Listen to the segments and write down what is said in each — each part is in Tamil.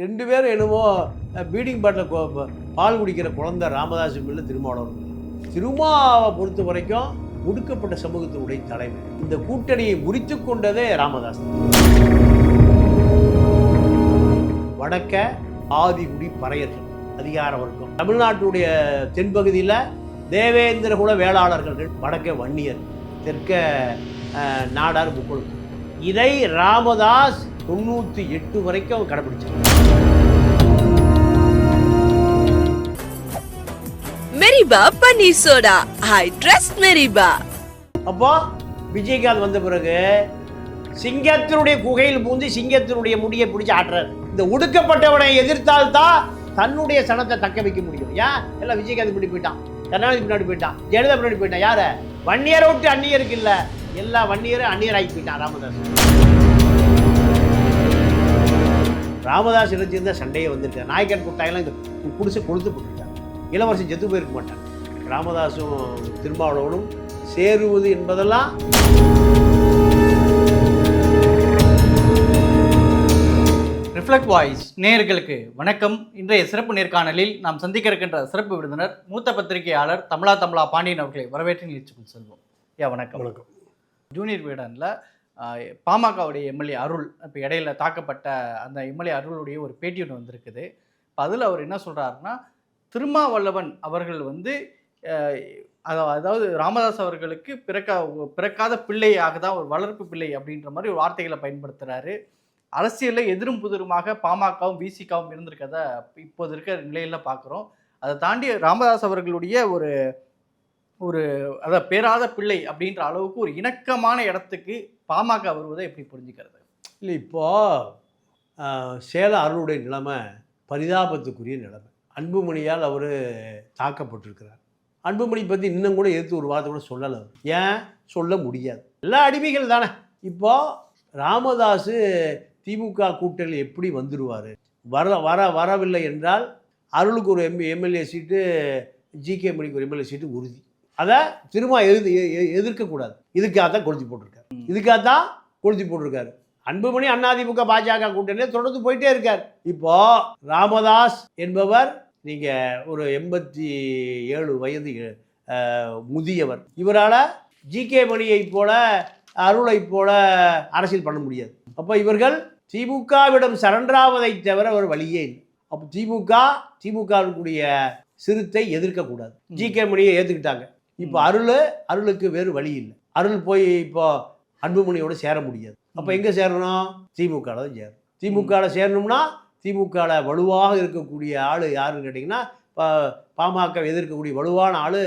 ரெண்டு பேரும் என்னமோ பீடிங் பாட்டில் பால் குடிக்கிற குழந்தை ராமதாஸ் பிள்ளை திருமாவளவன் திருமாவை பொறுத்த வரைக்கும் ஒடுக்கப்பட்ட சமூகத்தினுடைய தலைவர். இந்த கூட்டணியை முறித்து கொண்டதே ராமதாஸ் வடக்க ஆதிகுடி பறையர்கள் அதிகார வர்க்கம். தமிழ்நாட்டுடைய தென்பகுதியில் தேவேந்திர குல வேளாளர்கள் வடக்க வன்னியர் தெற்க நாடார் முக்குள் இதை ராமதாஸ் தொண்ணூற்றி எட்டு வரைக்கும் அவன் கடைபிடிச்சார் மெரிபா பன்னீர் சோடா. ஐ ட்ரஸ்ட் மெரிபா. அப்போ விஜயகாந்த் வந்த பிறகு சிங்கத்தினுடைய குகையில் பூந்து சிங்கத்தினுடைய முடியை பிடிச்சி ஆட்டுறாரு. இந்த ஒடுக்கப்பட்டவனை எதிர்த்தால்தான் தன்னுடைய சனத்தை தக்க வைக்க முடியும். ஏன்? எல்லாம் விஜயகாந்த் பின்னாடி போயிட்டான். கருணாநிதி பின்னாடி போயிட்டான். ஜெயலலிதா பின்னாடி போயிட்டான். யார? வன்னியரை விட்டு அந்நியருக்கு இல்ல. எல்லா வன்னியரும் அந்நியர் ஆகி போயிட்டான் ராமதாஸ். ராமதாஸ் இணைச்சிருந்த சண்டையே வந்திருக்காரு நாயக்கன் குட்டாயெல்லாம் இந்த குடிசை கொளுத்து போட்டுருக்காங்க. இளவரசி செத்து போயிருக்க மாட்டான் ராமதாஸும் திருமாவளவனும் சேருவது என்பதெல்லாம் ரிஃப்ளெக்ட் வாய்ஸ் நேயர்களுக்கு வணக்கம். இன்றைய சிறப்பு நேர்காணலில் நாம் சந்திக்க இருக்கின்ற சிறப்பு விருந்தினர் மூத்த பத்திரிகையாளர் தமிழா தமிழா பாண்டியன் அவர்களை வரவேற்று நிகழ்ச்சிக்குள் செல்வோம். ஐயா வணக்கம். வணக்கம். ஜூனியர் வீடனில் பாமகவுடைய எம்எல்ஏ அருள் இப்போ இடையில தாக்கப்பட்ட அந்த எம்எல்ஏ அருளுடைய ஒரு பேட்டி ஒன்று வந்திருக்குது. இப்போ அதில் அவர் என்ன சொல்கிறாருன்னா திருமாவளவன் அவர்கள் வந்து அதாவது ராமதாஸ் அவர்களுக்கு பிறக்கா பிறக்காத பிள்ளையாக தான் ஒரு வளர்ப்பு பிள்ளை அப்படின்ற மாதிரி ஒரு வார்த்தைகளை பயன்படுத்துகிறாரு அரசியலில் எதிரும் புதிருமாக பாமகவும் விசிகாவும் இருந்திருக்கத இப்போது இருக்கிற நிலையில் பார்க்குறோம் அதை தாண்டி ராமதாஸ் அவர்களுடைய ஒரு ஒரு அத பேராத பிள்ளை அப்படின்ற அளவுக்கு ஒரு இணக்கமான இடத்துக்கு பாமக வருவதை எப்படி புரிஞ்சுக்கிறது? இல்லை இப்போ சேல அருளுடைய நிலைமை பரிதாபத்துக்குரிய நிலைமை. அன்புமணியால் அவர் தாக்கப்பட்டிருக்கிறார். அன்புமணி பற்றி இன்னும் கூட எடுத்து ஒரு வார்த்தை கூட சொல்லலை ஏன்? சொல்ல முடியாது. எல்லா அடிமைகள் தானே. இப்போது ராமதாஸ் திமுக கூட்டணியில் எப்படி வந்துடுவார் வர வர வரவில்லை என்றால் அருளுக்கு ஒரு எம் எம்எல்ஏ சீட்டு ஜிகே மணிக்கு ஒரு எம்எல்ஏ சீட்டு உறுதி. அதை திரும்ப எதிர்த்து எ- எ- எதிர்க்கக்கூடாது. இதுக்காக தான் கொளுத்தி போட்டிருக்காரு. இதுக்காக தான் கொளுத்தி போட்டிருக்காரு. அன்புமணி அதிமுக பாஜக கூட்டணியில் தொடர்ந்து போயிட்டே இருக்கார். இப்போ ராமதாஸ் என்பவர் நீங்க ஒரு எண்பத்தி ஏழு வயது முதியவர். இவரால் ஜிகே மணியை போல அருளை போல அரசியல் பண்ண முடியாது. அப்போ இவர்கள் திமுகவிடம் சரண்டராவதை தவிர ஒரு வழியே இல்லை. அப்போ திமுக திமுகவுடைய சிறுத்தை எதிர்க்கக்கூடாது. ஜிகே மணியை ஏற்றுக்கிட்டாங்க இப்போ அருள் அருளுக்கு வேறு வழி இல்லை. அருள் போய் இப்போ அன்புமணியோட சேர முடியாது. அப்போ எங்கே சேரணும் திமுகவில் தான் சேரணும். திமுகவில் சேரணும்னா திமுகவில் வலுவாக இருக்கக்கூடிய ஆள் யாருன்னு கேட்டிங்கன்னா பா- பாமக எதிர்க்கக்கூடிய வலுவான ஆள்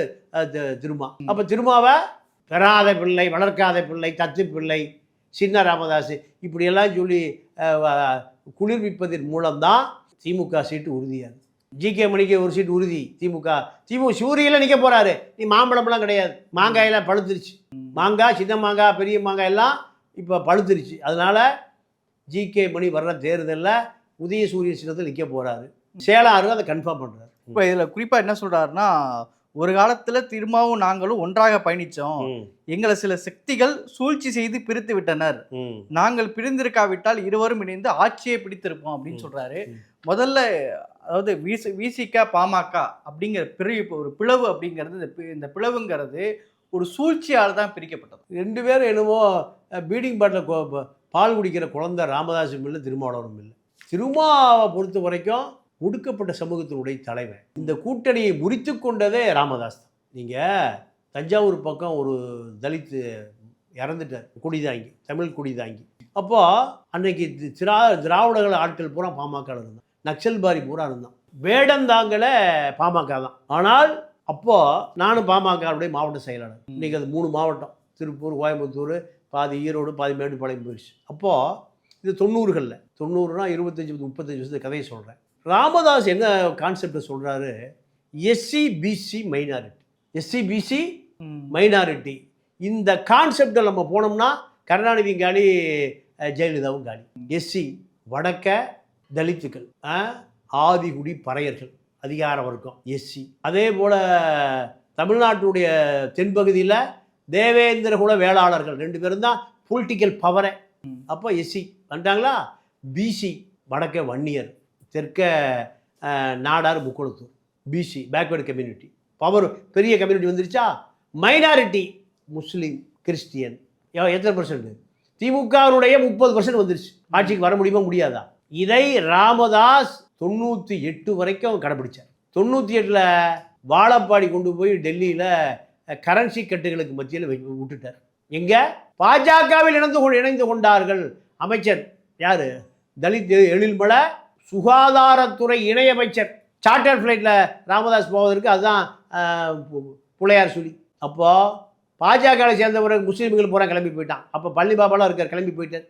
திருமா. அப்போ திருமாவை பெறாத பிள்ளை வளர்க்காத பிள்ளை தத்து பிள்ளை சின்ன ராமதாஸ் இப்படியெல்லாம் சொல்லி குளிர்விப்பதன் மூலம்தான் திமுக சீட்டு ஜி ஜிகே மணிக்கு ஒரு சீட் உறுதி திமுக. திமுக சூரியல நிற்க போறாரு. நீ மாம்பழம்லாம் கிடையாது. மாங்காயெல்லாம் பழுத்துருச்சு. மாங்காய் சின்ன மாங்காய் பெரிய மாங்காய் எல்லாம் இப்போ பழுத்துருச்சு. அதனால ஜிகே மணி வர்ற தேர்தலில் உதய சூரிய சின்னத்தில் நிற்க போறாரு. சேலம் அதை கன்ஃபார்ம் பண்ணுறாரு இப்போ இதில் குறிப்பாக என்ன சொல்றாருன்னா ஒரு காலத்தில் திரும்பவும் நாங்களும் ஒன்றாக பயணித்தோம் எங்களை சில சக்திகள் சூழ்ச்சி செய்து பிரித்து விட்டனர். நாங்கள் பிரிந்திருக்காவிட்டால் இருவரும் இணைந்து ஆட்சியை பிடித்திருப்போம் அப்படின்னு. சொல்றாரு. முதல்ல அதாவது விசி விசிக பாமக அப்படிங்கிற பிரிவு ஒரு பிளவு அப்படிங்கிறது இந்த பிளவுங்கிறது ஒரு சூழ்ச்சியால் தான் பிரிக்கப்பட்டது. ரெண்டு பேரும் என்னமோ பீடிங் பாட்டில் பால் குடிக்கிற குழந்தை ராமதாஸ் இல்லை திருமாவளவனும் இல்லை திருமாவை பொறுத்த வரைக்கும் ஒடுக்கப்பட்ட சமூகத்தினுடைய தலைவன். இந்த கூட்டணியை முறித்து கொண்டதே ராமதாஸ் தான். நீங்கள் தஞ்சாவூர் பக்கம் ஒரு தலித்து இறந்துட்டார். குடிதாங்கி தமிழ் குடிதாங்கி அப்போ அன்னைக்கு தி- திரா திராவிடர்கள் ஆட்கள் பூரா பாமக இருந்தான் நக்சல்பாரி பூரா இருந்தான். வேடந்தாங்கல பாமக தான். ஆனால் அப்போது நானும் பாமகவுடைய மாவட்ட செயலாளர். இன்றைக்கி அது மூணு மாவட்டம். திருப்பூர் கோயம்புத்தூர் பாதி ஈரோடு பாதி மேட்டுப்பாளையம் போயிடுச்சு. அப்போது இது தொண்ணூறுகளில். தொண்ணூறுனா இருபத்தஞ்சி முப்பத்தஞ்சு வருஷத்து கதையை சொல்கிறேன் ராமதாஸ் என்ன கான்செப்டை சொல்கிறாரு SC BC minority SC BC minority இந்த கான்செப்டில் நம்ம போனோம்னா கருணாநிதியும் காலி ஜெயலலிதாவும் காலி. எஸ்சி வடக்க தலித்துக்கள் ஆதிகுடி பறையர்கள் அதிகார வர்க்கம் எஸ்சி அதே போல் தமிழ்நாட்டுடைய தென்பகுதியில் தேவேந்திர குல வேளாளர்கள் ரெண்டு பேரும் தான் பொலிட்டிக்கல் பவரை. அப்போ எஸ்சி வந்துட்டாங்களா பிசி வடக்க வன்னியர். தெற்க Nadar Mukkulathor BC backward community power பெரிய கம்யூனிட்டி வந்துருச்சா? மைனாரிட்டி முஸ்லீம் கிறிஸ்டியன் எத்தனை பர்சன்ட் திமுகவுடைய முப்பது பர்சன்ட் வந்துருச்சு. ஆட்சிக்கு வர முடியுமா முடியாதா? இதை ராமதாஸ் தொண்ணூற்றி எட்டு வரைக்கும் கடைபிடிச்சார் தொண்ணூற்றி எட்டில் வாழப்பாடி கொண்டு போய் டெல்லியில் கரன்சி கட்டுகளுக்கு மத்தியில் விட்டுட்டார். எங்கே? பாஜகவில் இணைந்து கொண்டு இணைந்து கொண்டார்கள் அமைச்சர். யார்? தலித் எழில்பட எழில்மலை சுகாதாரத்துறை இணையமைச்சர் சார்ட்டர் ஃப்ளைட்டில் ராமதாஸ் போவதற்கு அதுதான் பிள்ளையார் பு- சொல்லி. அப்போது பாஜகவில் சேர்ந்தவர் முஸ்லீம்கள் பூரா கிளம்பி போயிட்டான். அப்போ பள்ளி பாபாலாம் இருக்கார் கிளம்பி போயிட்டார்.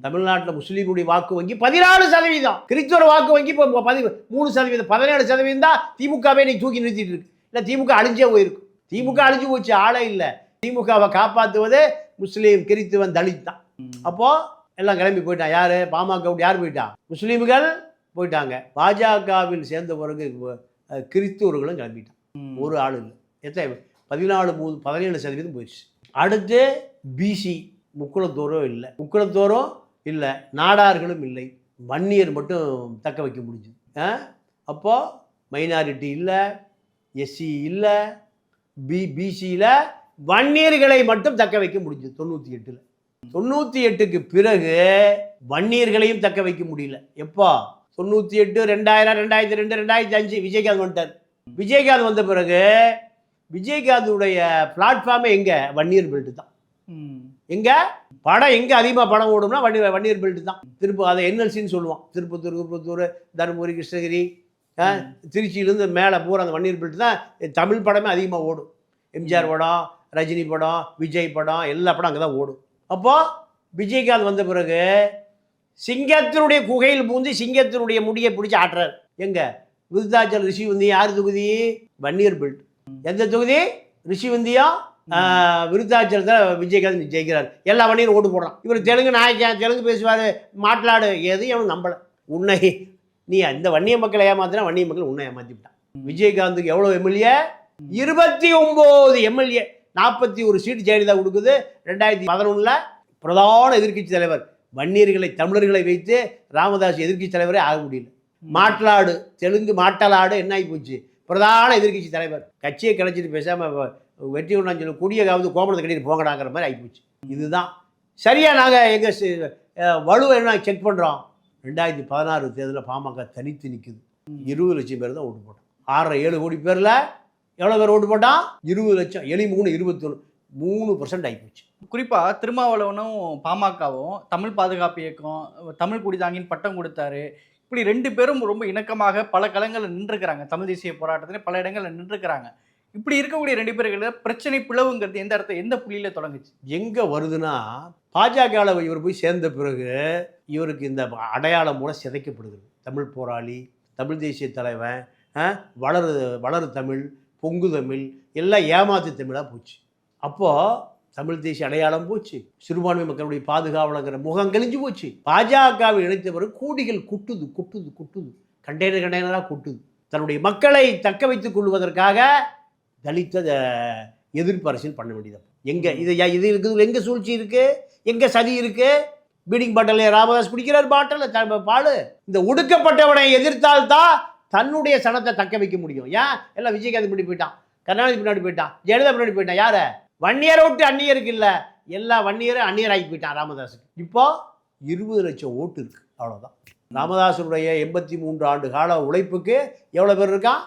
தமிழ்நாட்டில் முஸ்லீமுடைய வாக்கு வங்கி பதினாலு சதவீதம். கிறிஸ்தவர் வாக்கு வங்கி இப்போ பதி மூணு சதவீதம். பதினேழு சதவீதம் தான் திமுகவே நீ தூக்கி நிறுத்திட்டு இருக்கு. இல்லை திமுக அழிஞ்சே போயிருக்கு. திமுக அழிஞ்சு போச்சு ஆளே இல்லை. திமுகவை காப்பாற்றுவது முஸ்லீம் கிறித்துவன் தலித் தான். அப்போது எல்லாம் கிளம்பி போயிட்டான். யாரு? பாமக யார் போயிட்டா? முஸ்லீம்கள் போயிட்டாங்க. பாஜகவில் சேர்ந்த பிறகு கிறிஸ்துவர்களும் கிளம்பிட்டான் ஒரு ஆள் இல்லை. எத்தனை பதினாலு மூணு பதினேழு சதவீதம் போயிடுச்சு. அடுத்து பிசி முக்குளத்தோரும் இல்லை. முக்குளத்தோரும் இல்லை நாடார்களும் இல்லை. வன்னியர் மட்டும் தக்க வைக்க முடிஞ்சுது. ஆ? அப்போ மைனாரிட்டி இல்லை எஸ்சி இல்லை பி பிசியில் வன்னியர்களை மட்டும் தக்க வைக்க முடிஞ்சது தொண்ணூற்றி எட்டில். தொண்ணூற்றி எட்டுக்கு பிறகு வன்னியர்களையும் தக்க வைக்க முடியல. எப்போ? தொண்ணூற்றி எட்டு ரெண்டாயிரம் ரெண்டாயிரத்தி ரெண்டு ரெண்டாயிரத்தி அஞ்சு விஜயகாந்த் வந்துட்டார். விஜயகாந்த் வந்த பிறகு விஜயகாந்துடைய பிளாட்ஃபார்மே எங்கே? வன்னியர் பெல்ட் தான். எங்க? படம் எங்க அதிகமாக படம் ஓடும்னா வன்னியர் வன்னியர் பெல்ட் தான். திருப்ப அதை என்எல்சின்னு சொல்லுவோம் திருப்பத்தூர் திருப்பத்தூர் தருமபுரி கிருஷ்ணகிரி திருச்சியிலேருந்து மேலே பூரா அந்த வன்னியர் பெல்ட் தான் தமிழ் படமே அதிகமாக ஓடும். எம்ஜிஆர் படம் ரஜினி படம் விஜய் படம் எல்லா படம் அங்கே தான் ஓடும். அப்போது விஜயகாந்த் வந்த பிறகு சிங்கத்தினுடைய குகையில் பூந்து சிங்கத்தினுடைய முடியை பிடிச்சி ஆட்டுறாரு. எங்க? விருத்தாச்சல் ரிஷிவந்தி யார் தொகுதி? வன்னியர் பெல்ட். எந்த தொகுதி? ரிஷி ரிஷிவந்தியா விருத்தாச்சலத்தில் விஜயகாந்த் ஜெயிக்கிறார். எல்லா வண்டியும் ஓட்டு போடுறான் இவர் தெலுங்கு நாயக்கன் தெலுங்கு பேசுவார். மாట్లాடு எதையும் அவன் நம்பலை. உன்னை நீ அந்த வன்னிய மக்களை ஏமாத்தினா வன்னிய மக்கள் உன்னை ஏமாற்றிவிட்டான் விஜயகாந்துக்கு எவ்வளோ எம்எல்ஏ? இருபத்தி ஒம்பது எம்எல்ஏ. நாற்பத்தி ஒரு சீட் ஜெயலலிதா கொடுக்குது. ரெண்டாயிரத்தி பதினொன்றில் பிரதான எதிர்க்கட்சி தலைவர். வன்னியர்களை தமிழர்களை வைத்து ராமதாஸ் எதிர்க்கட்சி தலைவரே ஆக முடியல. மாட்டலாடு தெலுங்கு மாட்டலாடு என்ன ஆகி போச்சு? பிரதான எதிர்க்கட்சி தலைவர். கட்சியை கிளச்சிட்டு பேசாமல் வெற்றி கொண்டான்னு சொல்லி குடியகாவது கோமணத்தை கட்டிட்டு போங்கடாங்கிற மாதிரி ஆகிப்போச்சு இதுதான். சரியா நாங்கள் எங்கள் வலுவை என்ன செக் பண்ணுறோம் ரெண்டாயிரத்தி பதினாறு தேர்தலில் பாமக தனித்து நிற்குது இருபது லட்சம் பேர் தான் ஓட்டு போட்டோம். ஆறரை ஏழு கோடி பேரில் எவ்வளோ பேர் ஓட்டு போட்டான் இருபது லட்சம் எலி மூணு இருபத்தொன்று மூணு பர்சன்ட் ஆகிப்போச்சு குறிப்பா திருமாவளவனும் பாமகவும் தமிழ் பாதுகாப்பு இயக்கம் தமிழ் குடிதாங்கின்னு பட்டம் கொடுத்தாரு. இப்படி ரெண்டு பேரும் ரொம்ப இணக்கமாக பல களங்களில் நின்றுக்கிறாங்க தமிழ் தேசிய போராட்டத்தில் பல இடங்களில் நின்றுக்கிறாங்க இப்படி இருக்கக்கூடிய ரெண்டு பேர்களில் பிரச்சனை பிளவுங்கிறது எந்த இடத்துல எந்த புள்ளியில தொடங்குச்சு? எங்கே வருதுன்னா பாஜகவில் இவர் போய் சேர்ந்த பிறகு இவருக்கு இந்த அடையாளம் மூலம் சிதைக்கப்படுகிறது தமிழ் போராளி தமிழ் தேசிய தலைவன் வளரு வளரு தமிழ் பொங்கு தமிழ் எல்லாம் ஏமாத்து தமிழாக போச்சு. அப்போது தமிழ் தேசிய அடையாளம் போச்சு. சிறுபான்மை மக்களுடைய பாதுகாவலங்கிற முகம் கழிஞ்சு போச்சு. பாஜகவை இணைத்த பிறகு கோடிகள் குட்டுது குட்டுது குட்டுது. கண்டெய்னர் கண்டெய்னராக குட்டுது. தன்னுடைய மக்களை தக்க வைத்துக் கொள்வதற்காக தலித்த எதிர்ப்பு அரசியல் பண்ண வேண்டியது. எங்கே இது இது இருக்குது எங்கே சூழ்ச்சி இருக்குது எங்கே சதி இருக்குது பீடிங் பாட்டில் ராமதாஸ் குடிக்கிறார் பாட்டில் பால். இந்த ஒடுக்கப்பட்டவனை எதிர்த்தால்தான் தன்னுடைய சனத்தை தக்க வைக்க முடியும். ஏன்? எல்லாம் விஜயகாந்த் பின்னாடி போயிட்டான். கருணாநிதி பின்னாடி போயிட்டான். ஜெயலலிதா பின்னாடி போயிட்டான். யாரை? வன்னியரை விட்டு அந்நியருக்கு இல்லை. எல்லா வன்னியரும் அந்நியர் ஆகி போயிட்டான் ராமதாஸுக்கு இப்போ இருபது லட்சம் ஓட்டு இருக்கு. அவ்வளோதான் ராமதாஸனுடைய எண்பத்தி மூன்று ஆண்டு கால உழைப்புக்கு எவ்வளோ பேர் இருக்கான்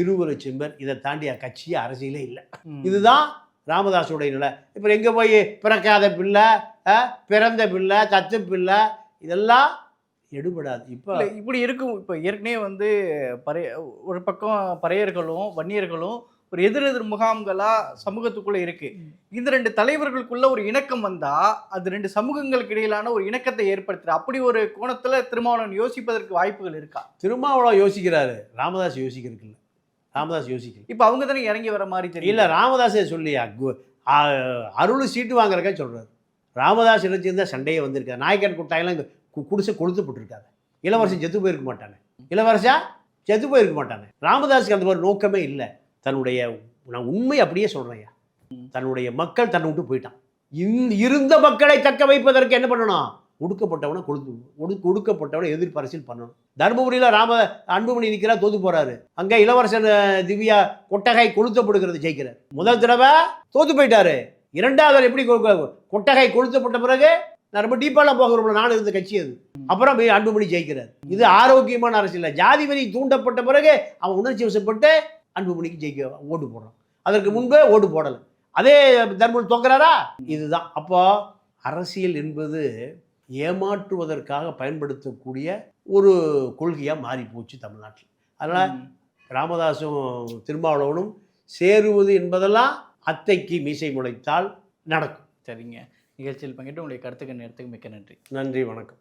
இருபது லட்சம் பேர். இதை தாண்டி கட்சியே அரசியலே இல்லை. இதுதான் ராமதாஸுடைய நிலை. இப்போ எங்கே போய் பிறக்காத பிள்ளை பிறந்த பிள்ளை தத்து பிள்ளை இதெல்லாம் எடுபடாது. இப்போ இப்படி இருக்கும். இப்போ ஏற்கனவே வந்து பறைய ஒரு பக்கம் பறையர்களும் வன்னியர்களும் ஒரு எதிர் எதிர் முகாம்களா சமூகத்துக்குள்ள இருக்கு. இந்த ரெண்டு தலைவர்களுக்குள்ள ஒரு இணக்கம் வந்தா அது ரெண்டு சமூகங்களுக்கு இடையிலான ஒரு இணக்கத்தை ஏற்படுத்துற அப்படி ஒரு கோணத்துல திருமாவளவன் யோசிப்பதற்கு வாய்ப்புகள் இருக்கா? திருமாவளவன் யோசிக்கிறாரு. ராமதாஸ் யோசிக்கிறதுக்கு இல்லை. ராமதாஸ் யோசிக்கல. இப்போ அவங்க தானே இறங்கி வர மாதிரி இல்லை தெரியல ராமதாஸே சொல்லியா? கு- அருள் சீட்டு வாங்குறக்கா சொல்கிறார் ராமதாஸ் நினைச்சிருந்தா சண்டையே வந்திருக்காரு நாயக்கர் குட்டாயெல்லாம் இங்கே குடிசை கொளுத்து போட்டிருக்காரு இளவரசன் செத்து போயிருக்க மாட்டானே. இளவரசா செத்து போயிருக்க மாட்டானே. ராமதாஸுக்கு அந்த மாதிரி நோக்கமே இல்லை. தன்னுடைய நான் உண்மை அப்படியே சொல்கிறேன்யா தன்னுடைய மக்கள் தன்னை விட்டு போயிட்டான். இந் இருந்த மக்களை தக்க வைப்பதற்கு என்ன பண்ணணும்? ஒடுக்கப்பட்டவனை கொளுத்து ஒடுக்கு ஒடுக்கப்பட்டவனை எதிர்ப்பு பண்ணணும். தருமபுரியில் ராம அன்புமணி நிற்கிறா தோத்து போகிறாரு அங்கே இளவரசன் திவ்யா கொட்டகை கொளுத்தப்படுகிறது ஜெயிக்கிறார். முதல் தடவை தோத்து போயிட்டாரு. இரண்டாவது எப்படி கொட்டகை கொளுத்தப்பட்ட பிறகு நான் ரொம்ப டீப்பாலாம் போகிறோம்ல நானும் இருந்த கட்சி அது. அப்புறம் அன்புமணி ஜெயிக்கிறார். இது ஆரோக்கியமான அரசியல் ஜாதி வரி தூண்டப்பட்ட பிறகு அவன் உணர்ச்சி வசப்பட்டு அன்புமணிக்கு ஜெயிக்க ஓட்டு போடுறான் அதற்கு முன்பே ஓட்டு போடலை. அதே தர்மபுரி தோக்குறாரா? இதுதான். அப்போ அரசியல் என்பது ஏமாற்றுவதற்காக பயன்படுத்தக்கூடிய ஒரு கொள்கையாக மாறி போச்சு தமிழ்நாட்டில். அதனால். ராமதாசும் திருமாவளவனும் சேருவது என்பதெல்லாம் அத்தைக்கு மீசை முளைத்தால் நடக்கும். சரிங்க. நிகழ்ச்சியில் பங்கிட்டு உங்களுடைய கருத்துக்கு நேரத்துக்கு மிக்க நன்றி. நன்றி வணக்கம்.